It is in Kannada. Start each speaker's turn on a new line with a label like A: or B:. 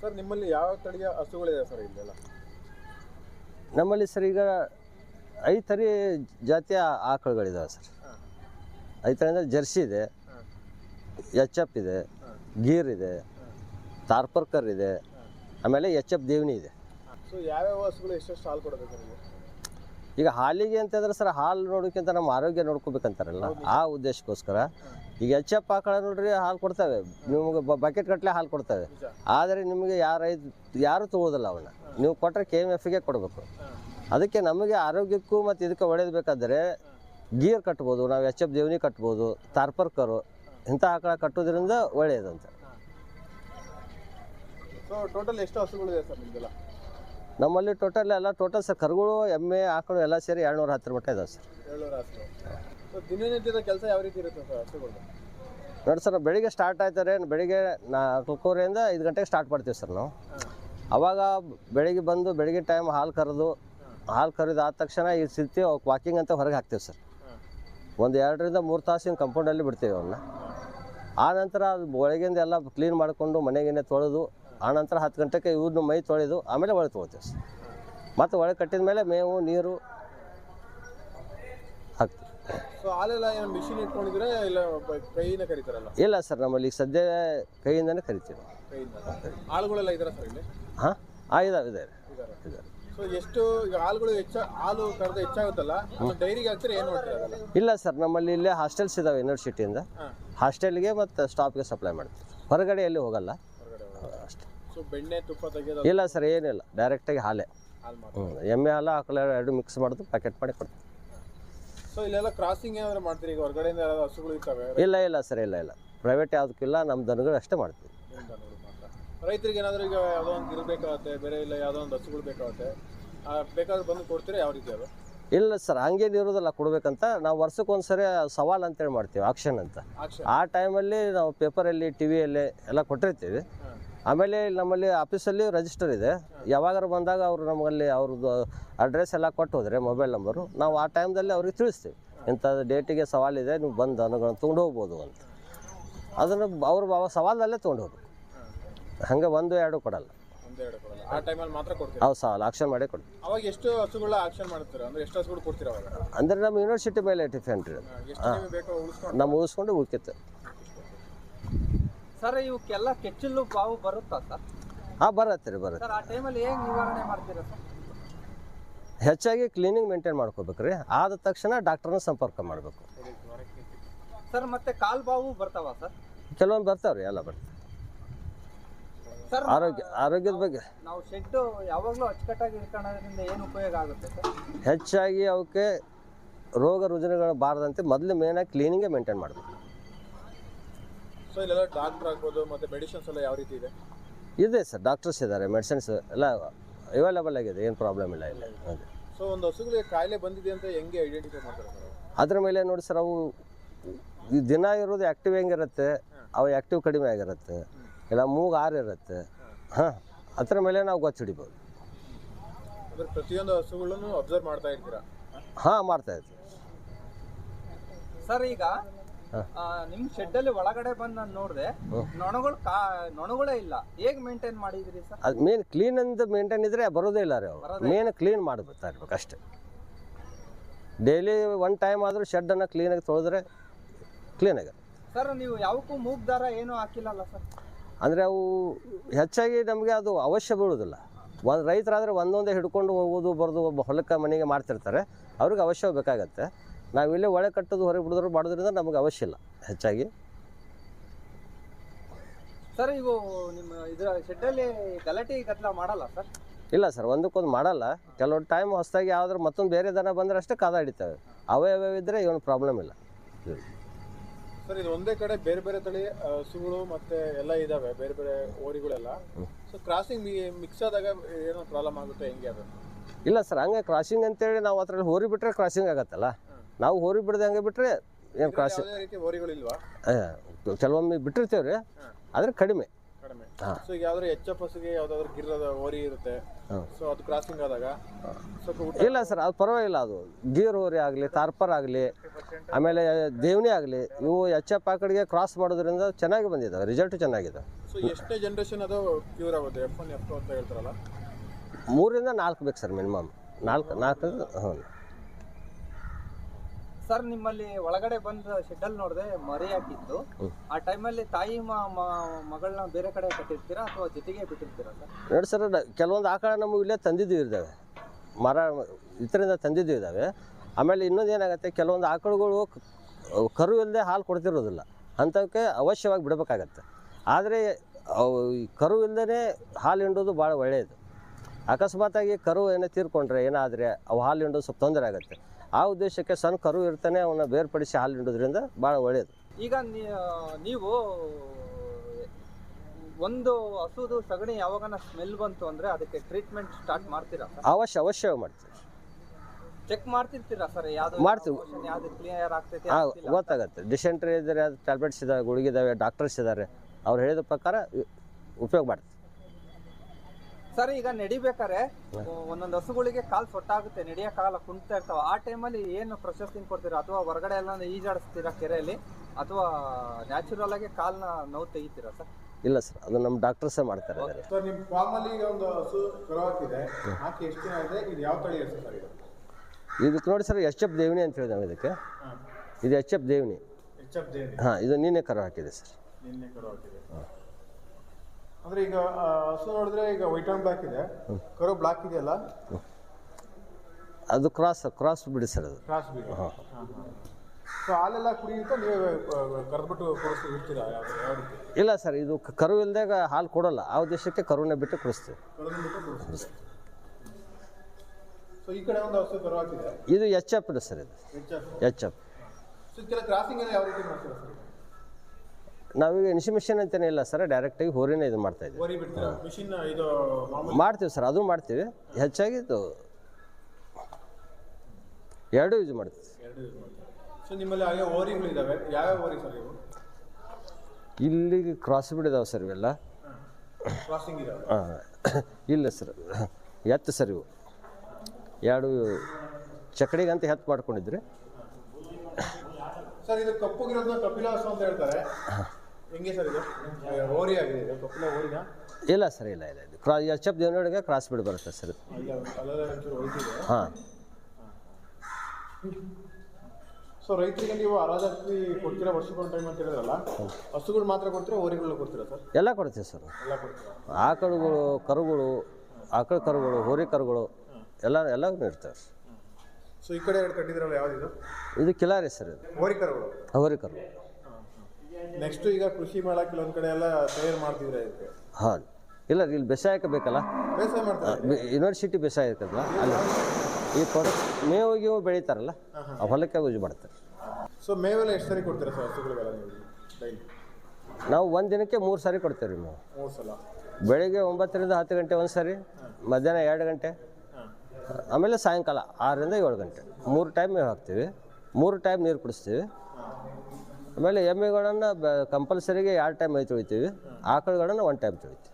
A: ಸರ್ ನಿಮ್ಮಲ್ಲಿ ಯಾವ ತಳಿಯ ಹಸುಗಳಿದೆ ಸರ್ ಇಲ್ಲೆಲ್ಲ?
B: ನಮ್ಮಲ್ಲಿ ಸರ್ ಈಗ ಐದು ತರಿ ಜಾತಿಯ ಆಕಳುಗಳಿದಾವೆ ಸರ್.
A: ಐ
B: ಐದು ತರಿ ಅಂದರೆ ಜರ್ಸಿ ಇದೆ ಎಚ್ ಎಫ್ ಇದೆ ಗೀರ್ ಇದೆ ತಾರ್ಪರ್ಕರ್ ಇದೆ ಆಮೇಲೆ ಎಚ್ ಎಫ್ ದೇವ್ನಿ ಇದೆ.
A: ಸೊ ಯಾವ್ಯಾವ ಹಸುಗಳು ಎಷ್ಟೆಷ್ಟು ಹಾಲು ಕೊಡಬೇಕು ನಿಮಗೆ
B: ಈಗ ಹಾಲಿಗೆ ಅಂತಂದ್ರೆ ಸರ್ ಹಾಲು ನೋಡೋಕ್ಕಿಂತ ನಮ್ಮ ಆರೋಗ್ಯ ನೋಡ್ಕೋಬೇಕಂತಾರಲ್ಲ ಆ ಉದ್ದೇಶಕ್ಕೋಸ್ಕರ. ಈಗ ಎಚ್ ಎಫ್ ಆಕಳ ನೋಡ್ರಿ ಹಾಲು ಕೊಡ್ತವೆ. ನಿಮಗೆ ಬಕೆಟ್ ಕಟ್ಟಲೆ ಹಾಲು ಕೊಡ್ತವೆ. ಆದರೆ ನಿಮಗೆ ಯಾರು ಯಾರು ತಗೊಳ್ಳೋದಿಲ್ಲ ಅವನ್ನ. ನೀವು ಕೊಟ್ಟರೆ ಕೆ ಎಂ ಎಫ್ಗೆ ಕೊಡಬೇಕು. ಅದಕ್ಕೆ ನಮಗೆ ಆರೋಗ್ಯಕ್ಕೂ ಮತ್ತು ಇದಕ್ಕೆ ಒಳ್ಳೇದು ಗೀರ್ ಕಟ್ಬೋದು ನಾವು ಎಚ್ ಎಫ್ ದೇವನಿ ಕಟ್ಬೋದು ತಾರ್ಪರ್ಕರು ಇಂಥ ಆಕಳ ಕಟ್ಟೋದ್ರಿಂದ ಒಳ್ಳೆಯದಂತ
A: ಸೊ ಟೋಟಲ್ ಎಷ್ಟು ಹಸುಗಳಿದೆ ಸರ್ ನಿಮ್ದೆಲ್ಲ?
B: ನಮ್ಮಲ್ಲಿ ಟೋಟಲ್ ಎಲ್ಲ ಟೋಟಲ್ ಸರ್ ಕರುಗಳು ಎಮ್ಮೆ ಆಕಳು ಎಲ್ಲ ಸೇರಿ ಏಳ್ನೂರ ಹತ್ತರ ಮಟ್ಟ ಇದಾವೆ ಸರ್
A: ದಿನನಿತ್ಯದ ಕೆಲಸ ಯಾವ ರೀತಿ ಇರುತ್ತೆ ಸರ್ ಹಸುಗಳು
B: ನೋಡಿ ಸರ್ ಬೆಳಿಗ್ಗೆ ಸ್ಟಾರ್ಟ್ ಆಯ್ತಾರೆ ಬೆಳಿಗ್ಗೆ ನಾಲ್ಕೂವರೆಯಿಂದ ಐದು ಗಂಟೆಗೆ ಸ್ಟಾರ್ಟ್ ಮಾಡ್ತೀವಿ ಸರ್ ನಾವು. ಅವಾಗ ಬೆಳಿಗ್ಗೆ ಬಂದು ಬೆಳಿಗ್ಗೆ ಟೈಮ್ ಹಾಲು ಕರೆದು ಹಾಲು ಕರೆದು ಆದ ತಕ್ಷಣ ಈ ಅವ್ಕೆ ವಾಕಿಂಗ್ ಅಂತ ಹೊರಗೆ ಹಾಕ್ತೀವಿ ಸರ್ ಒಂದು ಎರಡರಿಂದ ಮೂರು ತಾಸಿನ ಕಂಪೌಂಡಲ್ಲಿ ಬಿಡ್ತೀವಿ ಅವನ್ನ ಆ ನಂತರ ಅದು ಒಳಗಿಂದ ಎಲ್ಲ ಕ್ಲೀನ್ ಮಾಡಿಕೊಂಡು ಮನೆಗಿನೇ ತೊಳೆದು ಆ ನಂತರ ಹತ್ತು ಗಂಟೆಗೆ ಇವ್ರನ್ನ ಮೈ ತೊಳೆದು ಆಮೇಲೆ ಒಳಗೆ ತೊಗೊಳ್ತೀವಿ ಸರ್. ಮತ್ತು ಒಳಗೆ ಕಟ್ಟಿದ ಮೇಲೆ ಮೇವು ನೀರು ಹಾಕ್ತೀವಿ.
A: ಸೊ ಹಾಲೆಲ್ಲ ಏನು ಮಿಷಿನ್ ಇಟ್ಕೊಂಡಿದ್ರೆ ಇಲ್ಲ
B: ಸರ್ ನಮ್ಮಲ್ಲಿ ಈಗ ಸದ್ಯ ಕೈಯಿಂದನೇ ಕರಿತೀವಿ. ಹಾಂ ಹಾಂ ಇದಾವೆ ಇದೆ ಇದಾವೆ
A: ಸೊ ಎಷ್ಟು ಹಾಲುಗಳು ಹೆಚ್ಚ ಹಾಲು ಕರೆದ ಹೆಚ್ಚಾಗುತ್ತಲ್ಲ ಡೈರಿಗೆ ಹಾಕ್ತಾರೆ ಏನು ಮಾಡ್ತಾರೆ
B: ಇಲ್ಲ ಸರ್ ನಮ್ಮಲ್ಲಿ ಇಲ್ಲೇ ಹಾಸ್ಟೆಲ್ಸ್ ಇದಾವೆ ಯೂನಿವರ್ಸಿಟಿಯಿಂದ. ಹಾಸ್ಟೆಲ್ಗೆ ಮತ್ತು ಸ್ಟಾಫ್ಗೆ ಸಪ್ಲೈ ಮಾಡ್ತೀವಿ. ಹೊರಗಡೆ ಎಲ್ಲಿ ಹೋಗಲ್ಲ. ಅಷ್ಟೇ.
A: ಬೆಣ್ಣೆ ತುಪ್ಪ ತೆಗೆಯೋದು
B: ಇಲ್ಲ ಸರ್ ಏನಿಲ್ಲ. ಡೈರೆಕ್ಟಾಗಿ ಹಾಲೆ. ಎಮ್ಮೆ ಹಾಲು ಆಕಳ ಎರಡು ಮಿಕ್ಸ್ ಮಾಡೋದು ಪ್ಯಾಕೆಟ್ ಮಾಡಿ ಕೊಡ್ತೀವಿ
A: ಸೊ ಇಲ್ಲೆಲ್ಲ ಕ್ರಾಸಿಂಗ್ ಏನಾದ್ರು ಮಾಡ್ತೀರಿ? ಈಗ ಹೊರಗಡೆಯಿಂದ ಯಾರಾದ್ರು ಹಸುಗಳು ಇರ್ತವೆ
B: ಇಲ್ಲ ಇಲ್ಲ ಸರ್ ಇಲ್ಲ ಇಲ್ಲ. ಪ್ರೈವೇಟ್ ಯಾವುದಕ್ಕಿಲ್ಲ ನಮ್ಮ ದನಗಳು ಅಷ್ಟೇ ಮಾಡ್ತೀವಿ.
A: ರೈತರಿಗೆ ಏನಾದ್ರೂ ಈಗ ಯಾವುದೋ ಒಂದು ಗಿರ್ ಬೇಕಾಗುತ್ತೆ ಬೇರೆ ಇಲ್ಲ ಯಾವುದೋ ಒಂದು ಹಸುಗಳು ಬೇಕಾಗುತ್ತೆ ಬೇಕಾದ್ರೆ ಬಂದು ಕೊಡ್ತೀರಾ? ಯಾವ ರೀತಿ ಅದು?
B: ಇಲ್ಲ ಸರ್ ಹಂಗೇನು ಇರೋದಿಲ್ಲ ಕೊಡ್ಬೇಕಂತ. ನಾವು ವರ್ಷಕ್ಕೆ ಒಂದ್ಸರಿ ಸವಾಲ್ ಅಂತೇಳಿ ಮಾಡ್ತೀವಿ ಆಕ್ಷನ್ ಅಂತ. ಆ ಟೈಮಲ್ಲಿ ನಾವು ಪೇಪರಲ್ಲಿ ಟಿ ವಿಯಲ್ಲಿ ಎಲ್ಲ ಕೊಟ್ಟಿರ್ತೀವಿ. ಆಮೇಲೆ ನಮ್ಮಲ್ಲಿ ಆಫೀಸಲ್ಲಿ ರಿಜಿಸ್ಟರ್ ಇದೆ. ಯಾವಾಗಾರು ಬಂದಾಗ ಅವರು ನಮ್ಮಲ್ಲಿ ಅವ್ರದ್ದು ಅಡ್ರೆಸ್ ಎಲ್ಲ ಕೊಟ್ಟು ಹೋದರೆ ಮೊಬೈಲ್ ನಂಬರು ನಾವು ಆ ಟೈಮ್ದಲ್ಲಿ ಅವ್ರಿಗೆ ತಿಳಿಸ್ತೀವಿ. ಇಂಥ ಡೇಟಿಗೆ ಸವಾಲಿದೆ ನೀವು ಬಂದು ಅನುಗಳನ್ನು ತೊಗೊಂಡು ಹೋಗ್ಬೋದು ಅಂತ. ಅದನ್ನು ಅವರು ಅವ ಸವಾಲಲ್ಲೇ ತೊಗೊಂಡು ಹೋಗ್ಬೇಕು ಹಂಗೆ ಒಂದು ಎರಡು ಕೊಡಲ್ಲ. ಅವು ಸವಾಲು ಆಕ್ಷನ್ ಮಾಡೇ ಕೊಡ್ತೀವಿ.
A: ಅವಾಗ ಎಷ್ಟು ಹಸುಗಳ ಆಕ್ಷನ್ ಮಾಡ್ತೀರಾ? ಅಂದ್ರೆ ಎಷ್ಟು ಹಸುಗಳು ಕೊಡ್ತೀರಾ ಅವಾಗ?
B: ಅಂದರೆ ನಮ್ಮ ಯೂನಿವರ್ಸಿಟಿ ಮೇಲೆ ಡಿಫೆಂಟ್ ನಮ್ಮ ಉಳಿಸ್ಕೊಂಡು ಉಳ್ಕಿತ್ತು.
C: ಸರ್ ಇವಕ್ಕೆಲ್ಲ ಕೆಚ್ಚಲು ಬಾವು ಬರುತ್ತಾ ಸರ್?
B: ಹಾಂ ಬರತ್ತೆ ರೀ ಬರುತ್ತೆ.
C: ಸರ್ ಆ ಟೈಮಲ್ಲಿ ಹೇಗೆ ನಿವಾರಣೆ ಮಾಡ್ತೀರಾ ಸರ್?
B: ಹೆಚ್ಚಾಗಿ ಕ್ಲೀನಿಂಗ್ ಮೇಂಟೈನ್ ಮಾಡ್ಕೋಬೇಕು ರೀ. ಆದ ತಕ್ಷಣ ಡಾಕ್ಟರ್ನ ಸಂಪರ್ಕ ಮಾಡಬೇಕು.
C: ಸರ್ ಮತ್ತೆ ಕಾಲು ಬಾವು ಬರ್ತಾವ ಸರ್?
B: ಕೆಲವೊಂದು ಬರ್ತಾವ್ರಿ ರೀ ಎಲ್ಲ ಬರ್ತಾವೆ.
C: ಸರ್
B: ಆರೋಗ್ಯ ಆರೋಗ್ಯದ ಬಗ್ಗೆ.
C: ನಾವು ಶೆಡ್ ಯಾವಾಗಲೂ ಅಚ್ಚುಕಟ್ಟಾಗಿ ಇಟ್ಕೊಳ್ಳೋದ್ರಿಂದ ಏನು ಉಪಯೋಗ ಆಗುತ್ತೆ ಸರ್?
B: ಹೆಚ್ಚಾಗಿ ಅವಕ್ಕೆ ರೋಗ ರುಜಿನಗಳು ಬಾರದಂತೆ ಮೊದಲು ಮೇನಾಗಿ ಕ್ಲೀನಿಂಗೇ ಮೇಂಟೈನ್ ಮಾಡಬೇಕು.
A: ಸೊ ಇಲ್ಲೆಲ್ಲ ಡಾಕ್ಟರ್ ಆಗ್ಬೋದು ಮತ್ತೆ ಮೆಡಿಸಿನ್ಸ್ ಎಲ್ಲ ಯಾವ ರೀತಿ ಇದೆ?
B: ಇದೆ ಸರ್ ಡಾಕ್ಟರ್ಸ್ ಇದ್ದಾರೆ ಮೆಡಿಸಿನ್ಸ್ ಎಲ್ಲ ಅವೈಲೇಬಲ್ ಆಗಿದೆ ಏನು ಪ್ರಾಬ್ಲಮ್ ಇಲ್ಲ ಇಲ್ಲ. ಅದೇ
A: ಸೊ ಒಂದು ಹಸುಗಳಿಗೆ ಕಾಯಿಲೆ ಬಂದಿದೆ ಅಂತ ಹೆಂಗೆ ಐಡೆಂಟಿಫೈ ಮಾಡ್ತಾರೆ ಸರ್
B: ಅದ್ರ ಮೇಲೆ ನೋಡಿ ಸರ್ ಅವು ಈ ದಿನ ಇರೋದು ಆ್ಯಕ್ಟಿವ್ ಹೆಂಗಿರುತ್ತೆ ಅವು ಆ್ಯಕ್ಟಿವ್ ಕಡಿಮೆ ಆಗಿರುತ್ತೆ. ಇಲ್ಲ ಮೂಗು ಆರು ಇರುತ್ತೆ. ಹಾಂ. ಅದ್ರ ಮೇಲೆ ನಾವು ಗೊತ್ತು ಹಿಡಿಬೋದು.
A: ಅಂದ್ರೆ ಪ್ರತಿಯೊಂದು ಹಸುಗಳನ್ನು ಅಬ್ಸರ್ವ್ ಮಾಡ್ತಾ ಇರ್ತೀರಾ?
B: ಹಾಂ ಮಾಡ್ತಾ ಇರ್ತೀವಿ.
C: ಸರ್ ಈಗ ನಿಮ್ ಶೆಡ್ ಅಲ್ಲಿ ಒಳಗಡೆ ಬಂದು ನಾನು ನೋಡಿದೆ ನೊಣಗಳು ನೊಣಗಳೇ ಇಲ್ಲ. ಹೇಗ್ ಮೇಂಟೈನ್ ಮಾಡಿದ್ರಿ ಸರ್?
B: ಅದು ಮೇನ್ ಕ್ಲೀನ್ ಅಂತ ಮೇಂಟೈನ್ ಇದ್ರೆ ಬರೋದೇ ಇಲ್ಲ ರೀ ಅವು ಮೇನ್ ಕ್ಲೀನ್ ಮಾಡ್ಬಿಡ್ತಾ ಇರ್ಬೇಕು ಅಷ್ಟೇ. ಡೈಲಿ ಒನ್ ಟೈಮ್ ಆದರೂ ಶೆಡ್ಡನ್ನು ಕ್ಲೀನಾಗಿ ತೊಳೆದ್ರೆ ಆಗ
C: ಸರ್ ನೀವು ಯಾವಕ್ಕೂ ಮೂಗ್ ದಾರ ಏನೂ ಹಾಕಿಲ್ಲಲ್ಲ ಸರ್?
B: ಅಂದರೆ ಅವು ಹೆಚ್ಚಾಗಿ ನಮಗೆ ಅದು ಅವಶ್ಯ ಬೀಳೋದಿಲ್ಲ. ಒಂದು ರೈತರಾದರೆ ಒಂದೊಂದೇ ಹಿಡ್ಕೊಂಡು ಹೋಗೋದು ಬರೋದು ಒಬ್ಬ ಹೊಲಕ್ಕೆ ಮನೆಗೆ ಮಾಡ್ತಿರ್ತಾರೆ. ಅವ್ರಿಗೆ ಅವಶ್ಯ ಬೇಕಾಗತ್ತೆ. ನಾವು ಇಲ್ಲೇ ಒಳೆ ಕಟ್ಟೋದು ಹೊರಗೆ ಬಿಡೋದು ಮಾಡೋದ್ರಿಂದ ನಮಗೆ ಅವಶ್ಯ ಇಲ್ಲ ಹೆಚ್ಚಾಗಿ.
C: ಸರ್ ಇವು ನಿಮ್ಮ ಇದರ ಶೆಡ್ಡಲ್ಲಿ ಗಲಾಟೆ ಗದ್ದಲ ಮಾಡಲ್ಲ ಸರ್?
B: ಇಲ್ಲ ಸರ್ ಒಂದಕ್ಕೊಂದು ಮಾಡಲ್ಲ. ಕೆಲವೊಂದು ಟೈಮ್ ಹೊಸದಾಗಿ ಯಾವ್ದಾರು ಮತ್ತೊಂದು ಬೇರೆ ದನ ಬಂದರೆ ಅಷ್ಟೇ ಕಾದ ಹಿಡಿತವೆ. ಅವೇ ಇದ್ದರೆ ಏನು ಪ್ರಾಬ್ಲಮ್ ಇಲ್ಲ.
A: ಸರ್ ಇದು ಒಂದೇ ಕಡೆ ಬೇರೆ ಬೇರೆ ತಳಿ ಹಸುಗಳು ಮತ್ತೆ ಎಲ್ಲ ಇದಾವೆ ಬೇರೆ ಬೇರೆ ಓರಿಗಳೆಲ್ಲ ಸೊ ಕ್ರಾಸಿಂಗ್ ಮಿಕ್ಸ್ ಆದಾಗ ಏನೋ ಪ್ರಾಬ್ಲಮ್ ಆಗುತ್ತೆ ಹೆಂಗೆ ಅದು?
B: ಇಲ್ಲ ಸರ್ ಹಂಗೆ ಕ್ರಾಸಿಂಗ್ ಅಂತೇಳಿ ನಾವು ಅದ್ರಲ್ಲಿ ಹೋರಿ ಬಿಟ್ಟರೆ ಕ್ರಾಸಿಂಗ್ ಆಗತ್ತಲ್ಲ? ನಾವು ಹೋರಿ ಬಿಡದೆ ಹಂಗೆ ಬಿಟ್ಟರೆ ಏನು
A: ಓರಿಗಳಿಲ್ವಾ
B: ಕೆಲವೊಮ್ಮೆ ಬಿಟ್ಟಿರ್ತೇವೆ ರೀ ಆದರೆ ಕಡಿಮೆ.
A: ಸೊ ಈಗ ಯಾವ್ದಾದ್ರು ಎಚ್ ಎಫ್ ಎಸ್ಗೆ ಯಾವ್ದಾದ್ರು ಗಿರದ ಓರಿ ಇರುತ್ತೆ. ಸೊ ಅದು ಕ್ರಾಸಿಂಗ್ ಆದಾಗ
B: ಇಲ್ಲ ಸರ್ ಅದು ಪರವಾಗಿಲ್ಲ ಅದು. ಗೀರ್ ಹೋರಿ ಆಗಲಿ ತಾರ್ಪರ್ ಆಗಲಿ ಆಮೇಲೆ ದೇವನಿ ಆಗಲಿ ಇವು ಎಚ್ ಎಫ್ ಆ ಕಡೆಗೆ ಕ್ರಾಸ್ ಮಾಡೋದ್ರಿಂದ ಚೆನ್ನಾಗಿ ಬಂದಿದ್ದಾವೆ ರಿಸಲ್ಟ್ ಚೆನ್ನಾಗಿದೆ.
A: ಸೊ ಎಷ್ಟೇ ಜನರೇಷನ್ ಅದು ಕ್ಯೂರ್ ಆಗುತ್ತೆ? ಎಫ್ ಒನ್ ಎಫ್ ಟು ಅಂತ ಹೇಳ್ತಾರಲ್ಲ?
B: ಮೂರಿಂದ ನಾಲ್ಕು ಬೇಕು ಸರ್ ಮಿನಿಮಮ್ ನಾಲ್ಕು ನಾಲ್ಕು ಹ್ಞೂ
C: ಸರ್ ನಿಮ್ಮಲ್ಲಿ ಒಳಗಡೆ ಬಂದ ಶೆಡ್ಡಲ್ ನೋಡಿದೆ ಮರಿ ಹಾಕಿತ್ತು ಆ ಟೈಮಲ್ಲಿ ತಾಯಿ ಮಗಳನ್ನ ಬೇರೆ ಕಡೆ ಕಟ್ಟಿರ್ತೀರಾ ಅಥವಾ ಜೊತೆಗೆ ಬಿಟ್ಟಿರ್ತೀರಾ ಸರ್?
B: ನೋಡಿ ಸರ್ ನ- ಕೆಲವೊಂದು ಆಕಳ ನಮ್ಗೆ ಇಲ್ಲೇ ತಂದಿದ್ದು ಇದ್ದಾವೆ. ಮರ ಇತರಿಂದ ತಂದಿದ್ದು ಇದ್ದಾವೆ. ಆಮೇಲೆ ಇನ್ನೊಂದು ಏನಾಗುತ್ತೆ ಕೆಲವೊಂದು ಆಕಳುಗಳು ಕರು ಇಲ್ಲದೆ ಹಾಲು ಕೊಡ್ತಿರೋದಿಲ್ಲ. ಅಂಥವಕ್ಕೆ ಅವಶ್ಯವಾಗಿ ಬಿಡಬೇಕಾಗತ್ತೆ. ಆದರೆ ಅವು ಕರು ಇಲ್ಲದೇ ಹಾಲು ಹಿಂಡೋದು ಭಾಳ ಒಳ್ಳೆಯದು. ಅಕಸ್ಮಾತಾಗಿ ಕರು ಏನೋ ತೀರ್ಕೊಂಡ್ರೆ ಏನಾದರೆ ಅವು ಹಾಲು ಹಿಂಡೋದು ಸ್ವಲ್ಪ ತೊಂದರೆ ಆಗುತ್ತೆ. ಆ ಉದ್ದೇಶಕ್ಕೆ ಸಣ್ಣ ಕರು ಇರ್ತಾನೆ ಅವನ್ನ ಬೇರ್ಪಡಿಸಿ ಹಾಲು ಹಿಂಡೋದ್ರಿಂದ ಭಾಳ ಒಳ್ಳೆಯದು
C: ಈಗ ನೀವು ಒಂದು ಹಸುದು ಸಗಣಿ ಯಾವಾಗನ ಸ್ಮೆಲ್ ಬಂತು ಅಂದ್ರೆ ಅದಕ್ಕೆ ಟ್ರೀಟ್ಮೆಂಟ್ ಸ್ಟಾರ್ಟ್ ಮಾಡ್ತೀರಾ
B: ಅವಶ್ಯ ಅವಶ್ಯ ಮಾಡ್ತೀವಿ.
C: ಚೆಕ್ ಮಾಡ್ತಿರ್ತೀರಾ ಸರ್ ಯಾವ್ದು
B: ಮಾಡ್ತೀವಿ.
C: ಯಾವ್ದು ಕ್ಲಿಯರ್ ಆಗ್ತೈತಿ?
B: ಗೊತ್ತಾಗತ್ತೆ. ಡಿಸೆಂಟ್ರಿ ಇದ್ದಾರೆ ಅದು ಟ್ಯಾಬ್ಲೆಟ್ಸ್ ಇದಾವೆ ಗುಳಿಗಿದ್ದಾವೆ ಡಾಕ್ಟರ್ಸ್ ಇದ್ದಾರೆ ಅವ್ರು ಹೇಳಿದ ಪ್ರಕಾರ ಉಪಯೋಗ ಮಾಡ್ತೀವಿ
C: ಸರ್ ಈಗ ನಡಿಬೇಕಾರೆ ಒಂದೊಂದು ಹಸುಗಳಿಗೆ ಕಾಲ್ ಸೊಟ್ಟಾಗುತ್ತೆ ನಡಿಯಕ್ಕಾಗಲ್ಲ ಕುಂತಾ ಇರ್ತಾವ. ಆ ಟೈಮಲ್ಲಿ ಏನು ಪ್ರಶಸ್ತಿ ಕೊಡ್ತೀರಾ? ಅಥವಾ ಹೊರಗಡೆ ಎಲ್ಲ ಈಜಾಡಿಸ್ತೀರಾ ಕೆರೆಯಲ್ಲಿ? ಅಥವಾ ನ್ಯಾಚುರಲ್ ಆಗಿ ಕಾಲ್ನ ನೋವು ತೆಗಿತೀರಾ ಸರ್?
B: ಇಲ್ಲ ಸರ್ ಅದು ನಮ್ಮ ಡಾಕ್ಟರ್ಸೇ ಮಾಡ್ತಾರೆ ಅದನ್ನು
A: ಸರ್ ನಿಮ್ಮ ಫಾರ್ಮಲ್ಲಿ ಈಗ ಒಂದು ಹಸು ಎಷ್ಟು ದಿನ ಇದೆ ಇದು ಯಾವ ತಳಿ ಹಸು ಸರ್ ಇದು?
B: ಇದಕ್ಕೆ ನೋಡಿ ಸರ್ ಎಚ್ ಎಫ್ ದೇವಿನಿ ಅಂತ ಹೇಳಿದೆ ನಾವು ಇದಕ್ಕೆ ಇದು ಎಚ್ ಎಫ್ ದೇವಿನಿ.
A: ಎಚ್ ಎಫ್
B: ಹಾಂ ಇದು ನೀನೇ ಕರ ಹಾಕಿದೆ ಸರ್.
A: ನಿನ್ನೆ ಕರು ಹಾಕಿದೆ. ಅಂದ್ರೆ ಈಗ ಹಸು ನೋಡಿದ್ರೆ ಈಗ ವೈಟ್ ಅಂಡ್ ಬ್ಲಾಕ್ ಇದೆ. ಕರು ಬ್ಲಾಕ್ ಇದೆಯಲ್ಲ?
B: ಅದು ಕ್ರಾಸ್ ಕ್ರಾಸ್ ಬಿಡಿ ಸರ್ ಅದು.
A: ಕ್ರಾಸ್ ಬೀಗ ಸೊ ಹಾಲೆಲ್ಲ ಕುಡಿಯುತ್ತಾ ನೀವೇ ಕರೆದ್ಬಿಟ್ಟು ಕೊಡಿಸಿ ಇರ್ತೀರಾ? ಯಾವ ಯಾವ ರೀತಿ?
B: ಇಲ್ಲ ಸರ್ ಇದು ಕ- ಕರು ಇಲ್ದಾಗ ಹಾಲು ಕೊಡೋಲ್ಲ. ಆ ಉದ್ದೇಶಕ್ಕೆ ಕರುನೇ ಬಿಟ್ಟು ಕುಡಿಸ್ತೀವಿ.
A: ಕರೆದ್ಬಿಟ್ಟು ಕೊಡಿಸ್ತೀವಿ ಸೊ ಈ ಕಡೆ ಒಂದು ಹಸು ಕರು ಹಾಕಿದೆ
B: ಇದು ಎಚ್ ಎಫ್ ಇದೆ ಸರ್ ಇದು.
A: H F.
B: H F.
A: So ಇದಕ್ಕೆಲ್ಲ ಕ್ರಾಸಿಂಗ್ ಎಲ್ಲ ಯಾವ ರೀತಿ ಮಾಡ್ತೀರಾ ಸರ್?
B: ನಾವೀಗ ಇನ್ಸಿಮಿಷನ್ ಅಂತ ಇಲ್ಲ ಸರ್ ಡೈರೆಕ್ಟಾಗಿ ಹೋರಿನೇ ಇದು ಮಾಡ್ತಾ ಇದ್ದೀವಿ. ಮಾಡ್ತೀವಿ ಸರ್ ಅದು ಮಾಡ್ತೀವಿ. ಹೆಚ್ಚಾಗಿ ಇದು ಎರಡೂ ಯೂಸ್ ಮಾಡ್ತೀವಿ. ಇಲ್ಲಿಗೆ ಕ್ರಾಸ್ ಬಿಡಿದಾವೆ ಸರ್ ಇವೆಲ್ಲ. ಹಾಂ ಇಲ್ಲ ಸರ್ ಎತ್ತು ಸರ್ ಇವು. ಎರಡು ಚಕಡಿಗೆ ಅಂತ ಎತ್ತು ಮಾಡ್ಕೊಂಡಿದ್ರಿ.
A: ಸರ್ ಇದು ಕಪ್ಪುಗಿರೋದನ್ನ ಕಪಿಲಾಸ ಅಂತ ಹೇಳ್ತಾರೆ. ಹೆಂಗೆ ಸರ್ ಇದು. ಓರಿ ಆಗಿದೆ ಇದು. ಕಪಿಲ ಓರಿನ?
B: ಇಲ್ಲ ಸರ್ ಇಲ್ಲ ಇಲ್ಲ ಇದು ಕ್ರಾ ಎಚ್ ಎಫ್ ಕ್ರಾಸ್ ಬಿಡ್ ಬರುತ್ತೆ ಸರ್
A: ಇಲ್ಲ ಅಲ್ಲೆಲ್ಲ ಒಂಚೂರು ಹೊಯ್ತಿದೆ
B: ಹಾಂ.
A: ಸೊ ರೈತರಿಗೆ ನೀವು ಹರಾಜಾತಿ ಕೊಡ್ತೀರಾ ವರ್ಷಕ್ಕೊಂದು ಟೈಮ್ ಅಂತ ಹೇಳಿದ್ರಲ್ಲ ಹಸುಗಳು ಮಾತ್ರ ಕೊಡ್ತೀರಾ ಓರಿಗಳು ಕೊಡ್ತೀರಾ ಸರ್?
B: ಎಲ್ಲ ಕೊಡ್ತೀವಿ ಸರ್.
A: ಎಲ್ಲ ಕೊಡ್ತೀರಾ?
B: ಆಕಳುಗಳು ಕರುಗಳು ಆಕಳ ಕರುಗಳು ಹೋರಿ ಕರುಗಳು ಎಲ್ಲ ಎಲ್ಲ ಇರ್ತವೆ
A: ಸೊ ಈ ಕಡೆ ಎರಡು ಕಟ್ಟಿದ್ರಲ್ಲ ಯಾವ್ದು
B: ಇದು? ಕಿಲಾರಿ ಸರ್ ಇದು.
A: ಹೋರಿ ಕರುಗಳು.
B: ಹೋರಿ ಕರು
A: ನೆಕ್ಸ್ಟ್ ಈಗ ಕೃಷಿ ಮಾಡಕ್ಕೆ ಕೆಲವೊಂದು ಕಡೆ ಎಲ್ಲ ತಯಾರು ಮಾಡ್ತಿದ್ರೆ ಇದಕ್ಕೆ.
B: ಹಾಂ ಇಲ್ಲ ಇಲ್ಲಿ ಬೇಸಾಯಕ್ಕೆ ಬೇಕಲ್ಲ?
A: ಬೇಸಾಯ ಮಾಡ್ತಾರೆ.
B: ಯೂನಿವರ್ಸಿಟಿ ಬೇಸಾಯ ಇರ್ತದಲ್ಲ ಅಲ್ಲಿ. ಈ ಪ್ರಾಡಕ್ಟ್ ಮೇವು ಗೀವು ಬೆಳೀತಾರಲ್ಲ ಆ ಹೊಲಕ್ಕೆ ಯೂಸ್ ಮಾಡ್ತಾರೆ.
A: ಸೊ ಮೇವೆಲ್ಲ ಎಷ್ಟು ಸರಿ ಕೊಡ್ತೀರಾ ಸರ್ ಹಸುಗಳಿಗೆಲ್ಲ ನೀವು ಡೈಲಿ
B: ನಾವು ಒಂದು ದಿನಕ್ಕೆ ಮೂರು ಸಾರಿ ಕೊಡ್ತೇವೆ ರೀ ನಾವು
A: ಮೂರು ಸಲ.
B: ಬೆಳಿಗ್ಗೆ ಒಂಬತ್ತರಿಂದ ಹತ್ತು ಗಂಟೆ ಒಂದು ಸಾರಿ ಮಧ್ಯಾಹ್ನ ಎರಡು ಗಂಟೆ ಆಮೇಲೆ ಸಾಯಂಕಾಲ ಆರರಿಂದ ಏಳು ಗಂಟೆ. ಮೂರು ಟೈಮ್ ಮೇವು ಹಾಕ್ತೀವಿ. ಮೂರು ಟೈಮ್ ನೀರು ಕುಡಿಸ್ತೀವಿ. ಆಮೇಲೆ ಎಮ್ಮೆಗಳನ್ನು ಕಂಪಲ್ಸರಿಗೆ ಎರಡು ಟೈಮ್ ಮೈ ತೊಳಿತೀವಿ ಆಕಳುಗಳನ್ನು ಒನ್ ಟೈಮ್ ತೊಳಿತೀವಿ